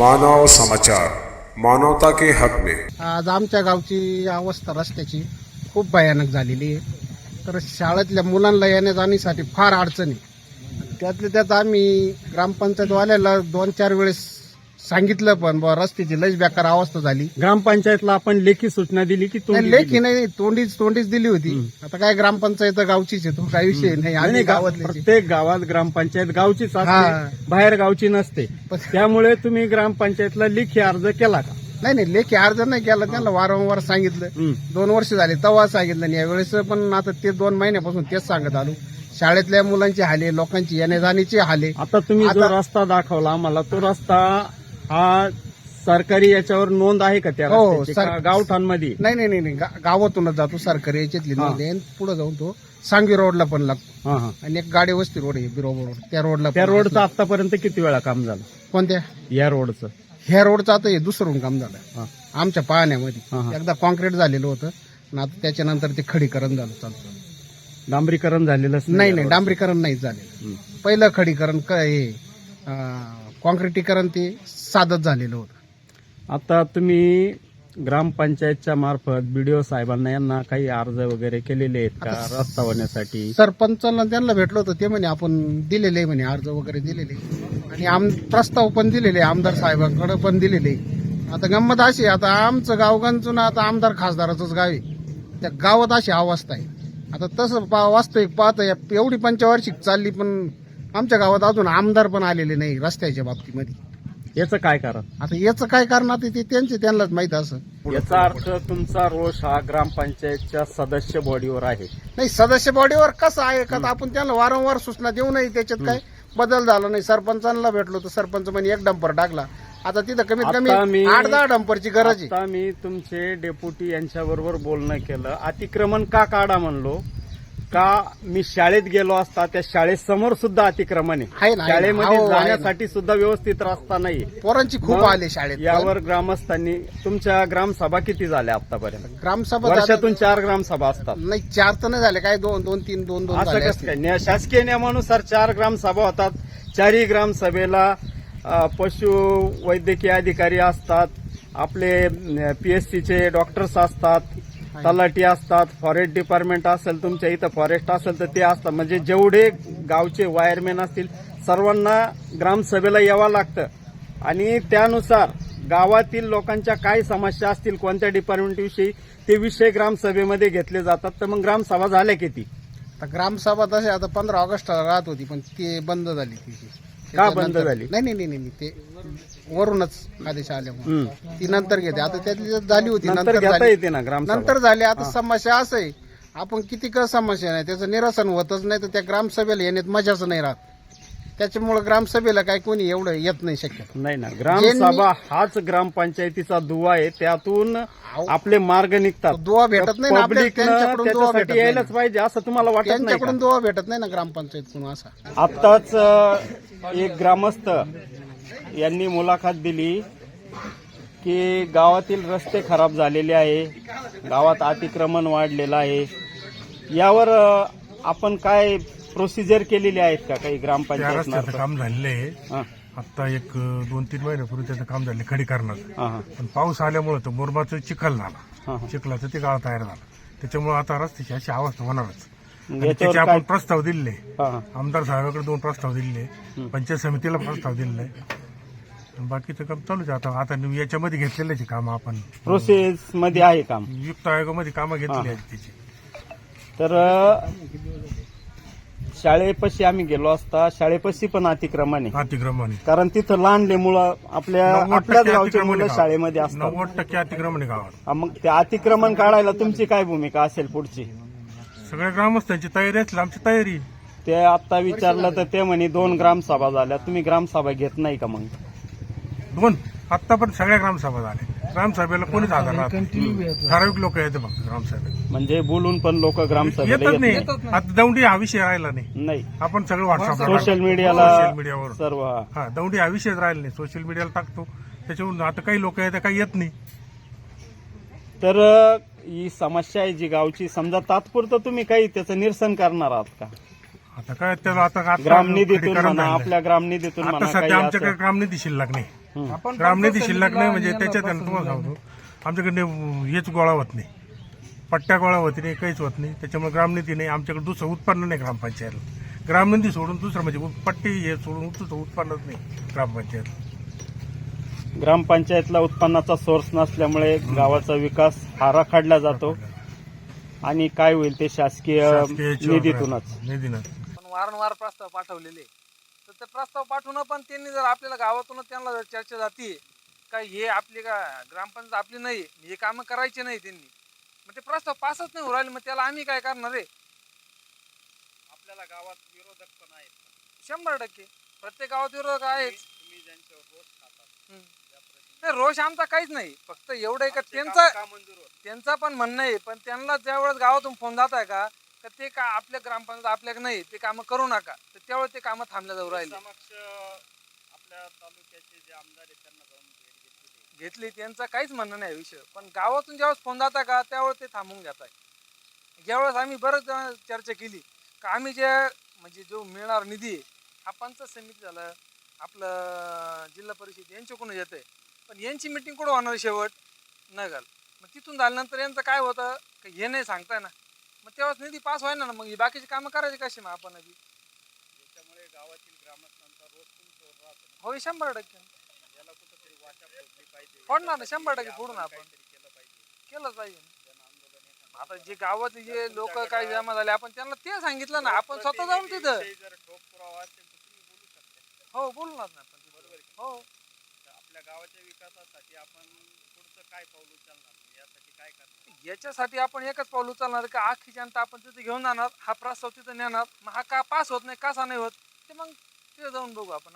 मानव समाचार मानवता के हक में आज आमच्या गावची अवस्था रस्त्याची खूप भयानक झालेली आहे. तर शाळेतल्या मुलांना येण्या जाण्यासाठी फार अडचणी त्यातल्या त्यात आम्ही ग्रामपंचायतवाल्याला दोन चार वेळेस सांगितलं पण बुवा रस्त्याची लयच बेकार अवस्था झाली. ग्रामपंचायतला आपण लेखी सूचना दिली की नाही, तोंडी लेखी? नाही तोंडीच तोंडीच दिली होती. आता काय ग्रामपंचायत गावचीच आहे तो काही विषय नाही आम्ही गावातले प्रत्येक गावात ग्रामपंचायत गावचीच हा. असते बाहेर गावची नसते. पण- त्यामुळे तुम्ही ग्रामपंचायतला लेखी अर्ज केला का? नाही नाही लेखी अर्ज नाही केला त्यांना वारंवार सांगितलं. हं. दोन वर्ष झाले तेव्हा सांगितलं नाही. यावेळेस पण आता ते दोन महिन्यापासून तेच सांगत आलो. शाळेतल्या मुलांची हाले लोकांची येण्या जाण्याची हाले. आता तुम्ही जो आता- रस्ता दाखवला आम्हाला तो रस्ता हा सरकारी याच्यावर नोंद आहे का त्या हो, रस्त्याची? सर- का गावठाणमध्ये? नाही नाही नाही, नाही. गा- गावातूनच जातो सरकारी याच्यातली हा. नोंद आहे. पुढे जाऊन तो सांगवी रोडला पण लागतो. हा, हा. आणि एक गाडी वस्ती रोड आहे बिरोबर रोड. त्या रोडला त्या पण रोडचं आतापर्यंत किती वेळा काम झालं? कोणत्या? या रोडचं. ह्या रोडचं आता हे दुसरं काम झालं. हा. आमच्या हा, पाहण्यामध्ये. एकदा कॉन्क्रीट झालेलं होतं. आणि आता त्याच्यानंतर ते खडीकरण झालं चालतं डांबरीकरण झालेलंच नाही या नाही. डांबरीकरण नाही झालेलं. पहिलं खडीकरण क- हे अं, कॉन्क्रिटीकरण ते साधच झालेलं होतं. आता तुम्ही ग्रामपंचायतच्या मार्फत बीडीओ साहेबांना यांना काही अर्ज वगैरे केलेले आहेत का? रस्ता होण्यासाठी? सरपंचाला त्यांना भेटलो होतं ते म्हणे आपण दिलेले आहे म्हणे अर्ज वगैरे दिलेले. आणि आम प्रस्ताव पण दिलेले आमदार साहेबांकडे पण दिलेले. आता गंमत अशी आहे, आता आमचं गाव गंजून आता आमदार खासदाराचंच गाव आहे. त्या गावात अशी अवस्था आहे. आता तसं पा वास्तविक पाहता एवढी पंचवार्षिक चालली पण आमच्या गावात अजून आमदार पण आलेले नाही रस्त्याच्या बाबतीमध्ये. याचं काय कारण? आता याचं काय कारण आता ते त्यांचे त्यांनाच माहीत असं. याचा अर्थ तुमचा रोष हा ग्रामपंचायतच्या सदस्य बॉडीवर आहे. नाही सदस्य बॉडीवर कसं आहे का? आपण त्यांना वारंवार सूचना देऊ नये त्याच्यात काय बदल झाला नाही. सरपंचांना भेटलो तर सरपंच म्हणे एक डंपर टाकला. आता तिथं कमीत कमी मी- आठ दहा डंपरची गरज आहे. आता मी तुमचे डेप्युटी यांच्याबरोबर बोलणं केलं. अतिक्रमण का काढा म्हणलो? का मी शाळेत गेलो असता त्या शाळेसमोर सुद्धा अतिक्रमण आहे. शाळेमध्ये हो. जाण्यासाठी सुद्धा व्यवस्थित रस्ता नाही पोरांची खूप आले शाळेत. यावर ग्रामस्थांनी तुमच्या ग्रामसभा किती झाल्या आतापर्यंत ग्रामसभा वर्षातून चार ग्रामसभा असतात. नाही चार तर नाही झाले. काय दोन दोन तीन दोन दोन असं कसं. काय? शासकीय नियमानुसार चार ग्रामसभा होतात. चारही ग्रामसभेला पशु वैद्यकीय अधिकारी असतात. आपले पीएससीचे डॉक्टर्स असतात. तलाठी असतात फॉरेस्ट डिपार्टमेंट असेल तुमच्या इथं फॉरेस्ट असेल तर ते असतात म्हणजे जेवढे गावचे वायरमॅन असतील सर्वांना ग्रामसभेला यावं लागतं. आणि त्यानुसार गावातील लोकांच्या काय समस्या असतील कोणत्या डिपार्टमेंटविषयी ते विषय ग्रामसभेमध्ये घेतले जातात. तर मग ग्रामसभा झाल्या किती? आता ग्रामसभा तसे आता पंधरा ऑगस्टला राहत होती पण ती बंद झाली ती का बंद झाली? नाही नाही नाही. ते वरूनच आदेश आल्यामुळे हम्म. ती नंतर घेते. आता त्यातली त्यात झाली होती नंतर नंतर घेता झाली. येते ना ग्रामसभा. नंतर झाले. आता समस्या असं आहे. आपण किती का समस्या नाही त्याचं निरसन होतच नाही तर त्या ग्रामसभेला येण्यात मजाच नाही राहत. त्याच्यामुळे ग्रामसभेला काय कोणी एवढं येत नाही शक्यतो. नाही ना ग्रामसभा हाच ग्रामपंचायतीचा दुवा आहे. त्यातून आपले मार्ग निघतात. दुवा भेटत नाही ना आपल्याला, त्यांच्याकडून दुवा भेटत त्याच्यासाठी नाही. यायलाच पाहिजे असं तुम्हाला वाटत नाही त्यांच्याकडून दुवा भेटत नाही ना ग्रामपंचायतकडून असा. का? आत्ताच अ, एक ग्रामस्थ यांनी मुलाखत दिली की गावातील रस्ते खराब झालेले आहे गावात अतिक्रमण वाढलेलं आहे. यावर आपण काय प्रोसिजर केलेली आहेत का काही त्या ग्रामपंचायत रस्त्याचं काम झालेलं आहे. आता एक दोन तीन महिन्यापूर्वी त्याचं काम झालं खडीकरणाचं हा हा. पण पाऊस आल्यामुळे तो मुरमाचं चिखल झाला. चिखलाचं ते गाव तयार झालं. त्याच्यामुळे आता रस्त्याची अशी अवस्था होणारच. याच्यावर काय आपण प्रस्ताव दिले हा. आमदार साहेबांकडे दोन प्रस्ताव दिले पंचायत समितीला प्रस्ताव दिलेला. आहे बाकीचं काम चालूच आहे. आता आता याच्यामध्ये घेतलेलं आहे काम आपण प्रोसेस मध्ये आहे काम. युक्त आयोगामध्ये कामं घेतली आहेत त्याची. तर अ, शाळेपाशी आम्ही गेलो असता. शाळेपाशी पण अतिक्रमण आहे. अतिक्रमण आहे. कारण तिथं लहानले मुलं आपल्या नव्वद आपल्याच टक्के गावचे अतिक्रमण मुलं आहे गावात. शाळेमध्ये असतात. नव्वद टक्के अतिक्रमण आहे गावात. हा, मग ते अतिक्रमण काढायला तुमची काय भूमिका असेल पुढची? सगळ्या ग्रामस्थांची तयारी असली आमची तयारी. ते आता विचारलं तर ते म्हणे दोन ग्रामसभा झाल्या तुम्ही ग्रामसभा घेत नाही का मग? दोन. आतापर्यंत सगळ्या ग्रामसभा झाल्या. ग्रामसभेला कोणीच राहत नाही. ठराविक लोक येते फक्त ग्रामसभेत. म्हणजे बोलून पण लोक ग्रामसभेला येतच येत नाही. आता दौंडी हा विषय राहिला नाही. नाही. आपण सगळं व्हॉट्सअपला सोशल मीडियाला सोशल मीडियावर सर्व हा. हा दौंडी हा विषयच राहिला नाही. सोशल मीडियाला टाकतो. त्याच्यावरून आता काही लोक येते काही येत नाही. तर अ, ही समस्या आहे जी गावची. समजा तात्पुरतं तुम्ही काही त्याचं निरसन करणार आहात का? आता काय त्याला आता आता ग्रामनिधीतून खडीकरण म्हणा. आपल्या ग्रामनिधीतून आता म्हणा काही सध्या आमच्याकडे असं. ग्रामनिधी शिल्लक नाही. हम्म. ग्रामनिधी शिल्लक नाही म्हणजे त्याच्यात आहे ना तुम्हाला सांगतो आमच्याकडे हेच गोळा होत नाही. पट्ट्या गोळा होत नाही काहीच होत नाही. त्याच्यामुळे ग्रामनिधी नाही आमच्याकडे दुसरं उत्पन्न नाही ग्रामपंचायतला. ग्रामनिधी सोडून दुसरं म्हणजे पट्टी हे सोडून दुसरं उत्पन्नच नाही ग्रामपंचायत. ग्रामपंचायतला उत्पन्नाचा सोर्स नसल्यामुळे गावाचा विकास हा रखडला जातो. आणि काय होईल ते शासकीय निधीतूनच. पण वारंवार प्रस्ताव पाठवलेले. तर ते प्रस्ताव पाठवून पण त्यांनी जर आपल्याला गावातूनच त्यांना जर चर्चा जाती का हे आपली का ग्रामपंचायत आपली नाही हे कामं करायचे नाही त्यांनी. मग ते प्रस्ताव पासच नाही राहिले मग त्याला आम्ही काय करणार आहे? आपल्याला गावात विरोधक पण आहेत. शंभर टक्के. प्रत्येक गावात विरोधक आहेच ज्यांच्यावर रोष खातात हम्म. नाही रोष आमचा काहीच नाही. फक्त एवढं आहे का त्यांचा का मंजूर होत त्यांचा पण म्हणणं आहे पण त्यांना ज्यावेळेस गावातून फोन जात आहे का का ते का आपल्या ग्रामपंचायत आपल्याकडे नाही ते कामं करू नका. तर त्यावेळेस ते कामं थांबल्या जाऊ राहिले. समक्ष आपल्या तालुक्याचे जे आमदार आहेत त्यांना जाऊन भेट घेतली. घेतली त्यांचं काहीच म्हणणं नाही विषय पण गावातून ज्यावेळेस फोन जाता का त्यावेळेस ते थांबून घेत आहे ज्यावेळेस आम्ही बरंच चर्चा केली का आम्ही जे म्हणजे जो मिळणार निधी आहे, हा पंचायत समिती झालं आपलं जिल्हा परिषद यांच्याकडून येत पण यांची मिटिंग कुठं होणार शेवट? न घाल मग तिथून झाल्यानंतर यांचं काय होतं? का हे नाही सांगताय ना मग तेव्हाच निधी पास व्हायना ना मग ही बाकीची कामं करायची कशी मग आपण आधी? त्याच्यामुळे गावातील ग्रामस्थांचा तुमच्यावर राहतो. होय शंभर टक्के. याला कुठंतरी वाचा फोडली पाहिजे. फोडणार ना, शंभर टक्के फोडू ना आपण. काहीतरी केलं पाहिजे. केलंच पाहिजे. आता जे गावात जे लोक काय जमा झाले आपण त्यांना ते सांगितलं ना आपण स्वतः जाऊन तिथं. प्रतिनिधीविषयी जर ठोक पुरावा असेल तर तुम्ही बोलू शकता हो बोलणार ना तिथं. बरोबर आहे हो. तर आपल्या गावाच्या विकासासाठी आपण पुढचं काय पाऊल उचलणार? यासाठी काय करणार? याच्यासाठी आपण एकच पाऊल उचलणार की अख्खी जनता आपण तिथे घेऊन जाणार हा प्रस्ताव तिथं नेणार. मग हा का पास होत नाही कसा नाही होत? ते मग तिथे जाऊन बघू आपण.